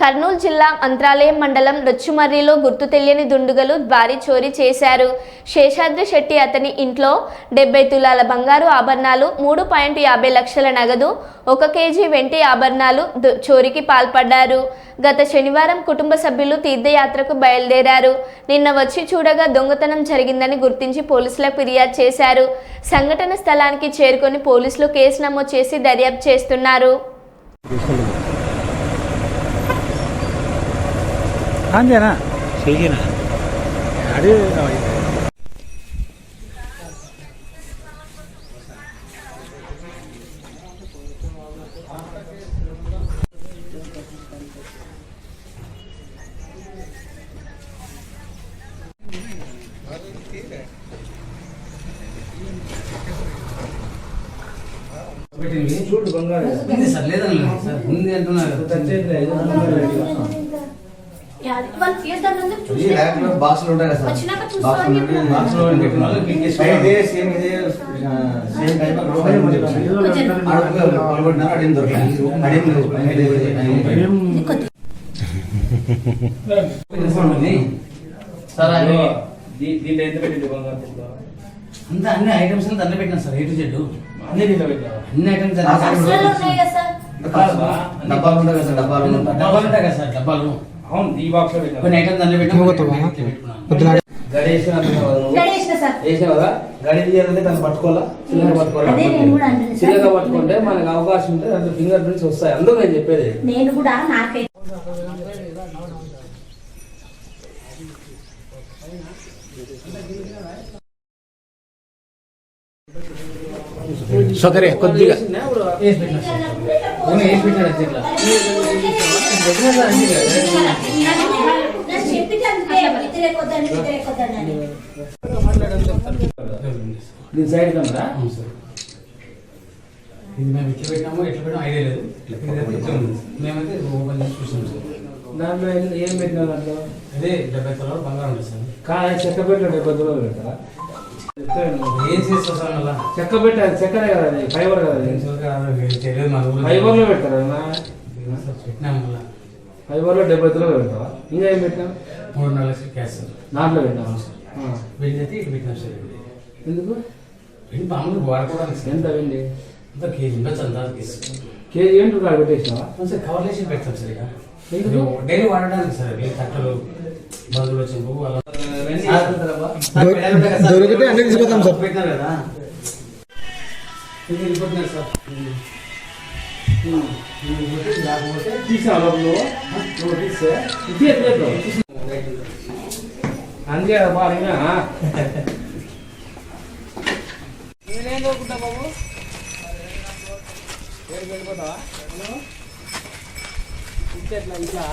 కర్నూలు జిల్లా మంత్రాలయం మండలం రొచ్చుమర్రిలో గుర్తు తెలియని దుండుగలు భారీ చోరీ చేశారు. శేషాద్రి శెట్టి అతని ఇంట్లో డెబ్బై తులాల బంగారు ఆభరణాలు మూడు పాయింట్ యాభై లక్షల నగదు ఒక కేజీ వెంటి ఆభరణాలు చోరీకి పాల్పడ్డారు. గత శనివారం కుటుంబ సభ్యులు తీర్థయాత్రకు బయలుదేరారు. నిన్న వచ్చి చూడగా దొంగతనం జరిగిందని గుర్తించి పోలీసులకు ఫిర్యాదు చేశారు. సంఘటన స్థలానికి చేరుకొని పోలీసులు కేసు నమోదు చేసి దర్యాప్తు చేస్తున్నారు. అంతేనా చెయ్యనా అదే చూడు బంగారు ఉంది సార్ లేదని సార్ ఉంది అంటున్నారు వాళ్ళు తీర్థం ఎందుకు ఈ చూసి ర్యాక్లో బాక్సులు ఉంటాయి సార్. బాక్సులు ఇదే సేమ్ ఇదే సేమ్ టైప్ అడిగిన అడిగిన అది దీంట్లో ఎంత పెట్టింది బంగారు దీంట్లో? అంతా అన్ని ఐటమ్స్ అంతా అన్ని పెట్టినా సార్ ఏ టు జెడ్ అన్ని దీంట్లో? అన్ని ఐటమ్స్ డబ్బాలు ఉంటాయి కదా సార్ డబ్బాలు డబ్బాలు ఉంటాయి కదా సార్ డబ్బాలు. అవును ఈ బాక్స్లో? కొన్ని ఐటమ్స్ పెట్టినా? గడేసిన సార్. వేసినావు కదా? గడి తీయాలంటే తను పట్టుకోవాలా? చిల్లగా పట్టుకోవాలా? అదే నేను కూడా అంటున్నా సార్. చిల్లగా పట్టుకుంటే మనకు అవకాశం ఉంటే దాంట్లో ఫింగర్ ప్రింట్స్ వస్తాయి. అందుకు నేను చెప్పేది నేను కూడా నాకైతే సోదరి కొద్దిగా వేసి పెట్టినా సార్ ఓన్లీ వేసి పెట్టినా సార్. ఇట్లా పెట్టినా సార్ అన్ని నాకు చెప్పితే అంతే వ్యతిరేకొద్దని వ్యతిరేకొద్దని దీని సైడ్ కెమెరా ఇది మేము ఎట్లా పెట్టినామో? ఎట్లా పెట్టామో ఐడియా లేదు. మేమైతే ఓపెన్ చేసి చూసాం సార్. దాంట్లో ఏం- పెట్టినా దాంట్లో? అదే డెబ్బై తొలలు బంగారం ఉంటుంది సార్. కా చెక్క పెట్టిన డెబ్బై రోజులు పెట్టారా ఏం చేస్తారు సార్ మళ్ళా చెక్క పెట్టాలి చెక్కనే కదా అది ఫైబర్ కదా తెలియదు మా ఊళ్ళో ఫైబర్లో పెడతారా నా సార్ పెట్టినాం మళ్ళా ఫైబర్లో డెబ్బై రోజులు పెడతావా ఇంకా ఏం పెట్టినావు మూడు నాలుగు లక్షలు క్యాష్. సార్ దాంట్లో పెట్టావా? ఆ. వెండి అయితే ఇటు పెట్టినాం. సార్ ఎందుకు? వెండి మామూలు వాడుకోవడానికి సార్ ఎంత వెండి? అంతా కేజీ ఉండొచ్చు అంతా కేసు. కేజీ ఏంటి కాడ పెట్టేసినావా? సార్ కవర్ చేసి పెడతాం సార్ ఇక? డైలీ వాడడానికి సార్ అవి కట్టలు బంధువులు వచ్చినప్పుడు వాళ్ళ దొరికితే అన్ని తీసుకొద్దాం సార్. పెట్టినారు కదా. ఇది వెళ్ళిపోతున్నారు సార్. లేకపోతే లోపల తీస్తే అంతే నేనేం కోరుకుంటా బాబు ఏడు వెళ్ళిపోతావా ఇట్లా ఇట్లా